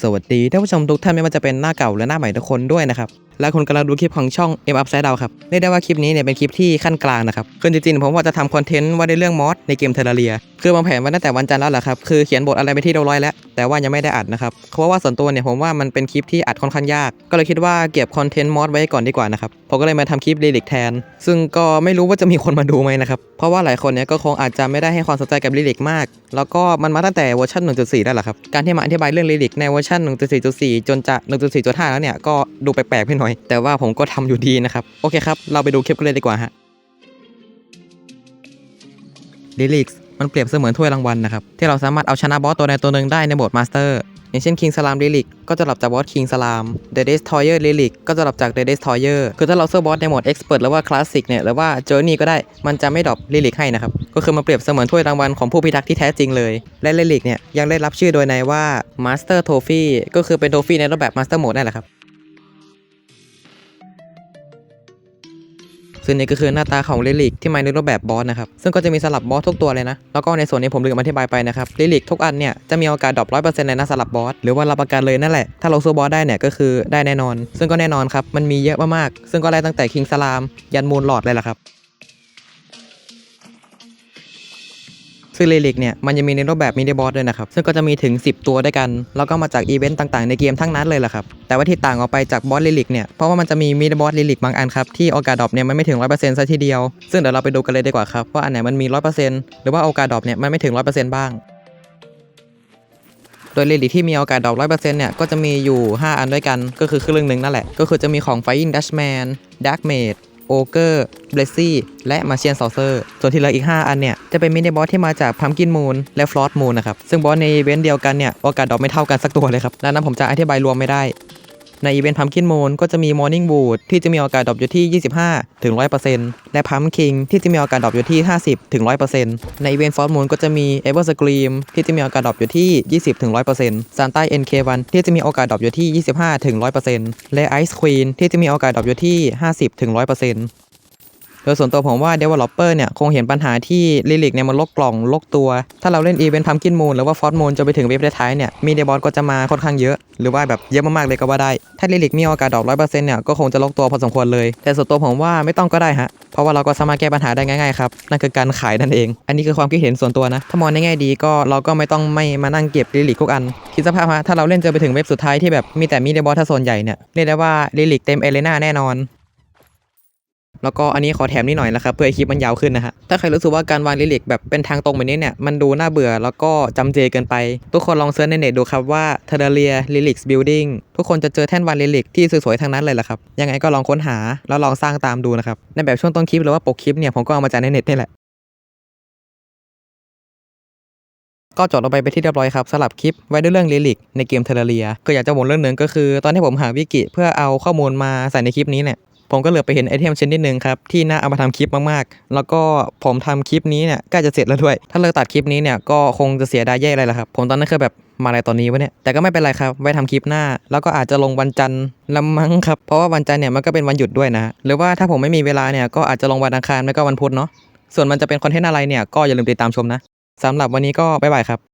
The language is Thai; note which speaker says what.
Speaker 1: สวัสดีท่านผู้ชมทุกท่านไม่ว่าจะเป็นหน้าเก่าและหน้าใหม่ทุกคนด้วยนะครับ และคุณกำลังดูคลิปของช่อง M Upside Down ครับเรียกได้ว่าคลิปนี้เนี่ยเป็นคลิปที่ขั้นกลางนะครับคือจริงๆผมว่าจะทำคอนเทนต์ว่าในเรื่องมอสในเกมเทอร์เรีย คือวางแผนไว้ตั้งแต่วันจันทร์แล้วแหละครับคือเขียนบทอะไรไปที่เรียบร้อยแล้ว แต่ว่ายังไม่ได้อัดนะครับเพราะว่าส่วนตัวเนี่ยผมว่ามันเป็นคลิปที่อัดค่อนข้างยาก ก็เลยคิดว่าเก็บคอนเทนต์มอสไว้ก่อนดีกว่านะครับผมก็เลยมาทำคลิปลิลิกแทน ซึ่งก็ไม่รู้ว่าจะมีคนมาดูไหมนะครับเพราะว่าหลายคนเนี่ยก็คงอาจจะไม่ได้ให้ความสนใจกับลิลิกมาก แล้วก็มันมาตั้งแต่เวอร์ชัน1.4แล้วแหละครับการที่มาอธิบายเรื่องลิลิกในเวอร์ชัน1.4.4จนจะ1.4.5แล้วเนี่ยก็ดูแปลกๆไปหน่อยแต่ว่าผมก็ทำอยู่ดีนะครับ โอเคครับ เราไปดูคลิปกันเลยดีกว่าฮะลิลิกมันเปรียบเสมือนถ้วยรางวัลนะครับ ที่เราสามารถเอาชนะบอสตัวใดตัวหนึ่งได้ในโหมดมาสเตอร์อย่างเช่น King Salam Relic ก็จะหลับจากบอส King Salam The Destroyer Relic ก็จะหลับจาก The Destroyer คือถ้าเราเซอร์บอสในโหมด Expert หรือว่า Classic เนี่ยหรือว่า Journey ก็ได้มันจะไม่ดรอป Relic ให้นะครับ ก็คือมาเปรียบเสมือนถ้วยรางวัลของผู้พิทักษ์ที่แท้จริงเลย และ Relic เนี่ยยังได้รับชื่อโดยในว่า Master Trophy ก็คือเป็นโทฟี่ในรูปแบบ Master Mode นั่นแหละครับ ซึ่งนี่ก็คือหน้าตาของลิลิกที่มาในรูปแบบบอสนะครับ ซึ่งก็จะมีสลับบอสทุกตัวเลยนะ แล้วก็ในส่วนนี้ผมลืมอธิบายไปนะครับลิลิกทุกอันเนี่ยจะมีโอกาสดรอปร้อยเปอร์เซ็นต์เลยนะสลับบอสหรือว่ารับประกันเลยนั่นแหละ ถ้าเราสู้บอสได้เนี่ยก็คือได้แน่นอน ซึ่งก็แน่นอนครับมันมีเยอะมากๆซึ่งก็ไล่ตั้งแต่คิงสลามยันมูนหลอดเลยแหละครับ ซึ่งเลลิกเนี่ยมันจะมีในรูปแบบมินิบอสด้วยนะครับ ซึ่งก็จะมีถึง 10 ตัวด้วยกัน แล้วก็มาจากอีเวนต์ต่างๆ ในเกมทั้งนั้นเลยแหละครับ แต่ว่าที่ต่างออกไปจากบอสเลลิกเนี่ย เพราะว่ามันจะมีมินิบอสเลลิกบางอันครับ ที่โอกาสดรอปเนี่ยมันไม่ถึง 100%ซะทีเดียว ซึ่งเดี๋ยวเราไปดูกันเลยดีกว่าครับว่าอันไหนมันมี 100%หรือว่าโอกาสดรอปเนี่ยมันไม่ถึง 100%บ้างโดยเลลิกที่มีโอกาสดรอป100%เนี่ย ก็จะมีอยู่ 5 อันด้วยกัน ก็คือครึ่งหนึ่งนั่นแหละ ก็คือจะมีของ Flying Dutchman Dark Mage โอเกอร์เบลซี่และมาเชียนซอเซอร์ ส่วนที่เหลืออีก 5 อันเนี่ย จะเป็นมินิบอสที่มาจากพัมกินมูนและฟลอสมูนนะครับ ซึ่งบอสในเวนเดียวกันเนี่ยโอกาสดรอปไม่เท่ากันสักตัวเลยครับดังนั้นผมจะอธิบายรวมไม่ได้ ในอีเวนต์พัมคินมูนก็จะมีมอร์นิ่งบูดที่จะมีโอกาสดรอปอยู่ที่ 25 ถึง 100%และพัมคิงที่จะมีโอกาสดรอปอยู่ที่ 50 ถึง 100%ในอีเวนต์ฟอสมูนก็จะมีเอเวอร์สกรีมที่จะมีโอกาสดรอปอยู่ที่ 20 ถึง 100%ซานต้า NK1 ที่จะมีโอกาสดรอปอยู่ที่ 25 ถึง 100%และไอซ์ควีนที่จะมีโอกาสดรอปอยู่ที่ 50 ถึง 100% โดยส่วนตัวผมว่า Developer เนี่ย คงเห็นปัญหาที่ลิลิกเนี่ยมันลกกล่องลกตัว ถ้าเราเล่นอีเวนต์พัมกินมูนหรือว่าฟอสมูนจนไปถึงเว็บท้ายเนี่ย มีเดบอสก็จะมาค่อนข้างเยอะ หรือว่าแบบเยอะมากๆเลยก็ว่าได้ ถ้าลิลิกมีโอกาสดรอปร้อยเปอร์เซ็นต์เนี่ย ก็คงจะลกตัวพอสมควรเลย แต่ส่วนตัวผมว่าไม่ต้องก็ได้ฮะ เพราะว่าเราก็สามารถแก้ปัญหาได้ง่ายๆครับ นั่นคือการขายนั่นเอง อันนี้คือความคิดเห็นส่วนตัวนะ ถ้ามองในแง่ดีก็เราก็ไม่ต้องไม่มานั่งเก็บลิลิกทุกอัน คิดสภาพฮะ ถ้าเราเล่นเจอไปถึงเว็บสุดท้ายที่แบบมีแต่มีเดบอสถ้าโซนใหญ่เนี่ยเรียกได้ว่าลิลิกเต็มเอเลนาแน่นอน แล้วก็อันนี้ขอแถมนิดหน่อยนะครับเพื่อคลิปมันยาวขึ้นนะฮะถ้าใครรู้สึกว่าการวางลิลิกแบบเป็นทางตรงแบบนี้เนี่ยมันดูน่าเบื่อแล้วก็จำเจเกินไป ทุกคนลองเซิร์ชในเน็ตดูครับว่า t e r r a r i a Lilix Building ทุกคนจะเจอแท่นวางลิลิกที่สวยๆทั้งนั้นเลยแหละครับยังไงก็ลองค้นหาแล้วลองสร้างตามดูนะครับในแบบช่วงต้นคลิปหรือว่าปกคลิปเนี่ยผมก็เอามาจากในเน็ตนี่แหละก็จบลงไปไปที่เรียบร้อยครับสลับคลิปไว้ด้วยเรื่องลิลิกในเกมเทอร์เรียก็อยากจะบ่นเรื่องหนึ่งก็คือ ตอนที่ผมหาวิกิเพื่อเอาข้อมูลมาใส่ในคลิปนี้เนี่ย ผมก็เหลือไปเห็นไอเทมชนิดหนึ่งครับที่น่าเอามาทำคลิปมากๆ แล้วก็ผมทำคลิปนี้เนี่ยใกล้จะเสร็จแล้วด้วย ถ้าเลิกตัดคลิปนี้เนี่ยก็คงจะเสียดายแย่เลยแหละครับ ผมตอนนั้นคือแบบมาอะไรตอนนี้วะเนี่ย แต่ก็ไม่เป็นไรครับ ไว้ทำคลิปหน้า แล้วก็อาจจะลงวันจันทร์ละมั้งครับ เพราะว่าวันจันทร์เนี่ยมันก็เป็นวันหยุดด้วยนะ หรือว่าถ้าผมไม่มีเวลาเนี่ยก็อาจจะลงวันอังคารไม่ก็วันพุธเนาะ ส่วนมันจะเป็นคอนเทนต์อะไรเนี่ยก็อย่าลืมติดตามชมนะสำหรับวันนี้ก็บ๊ายบายครับ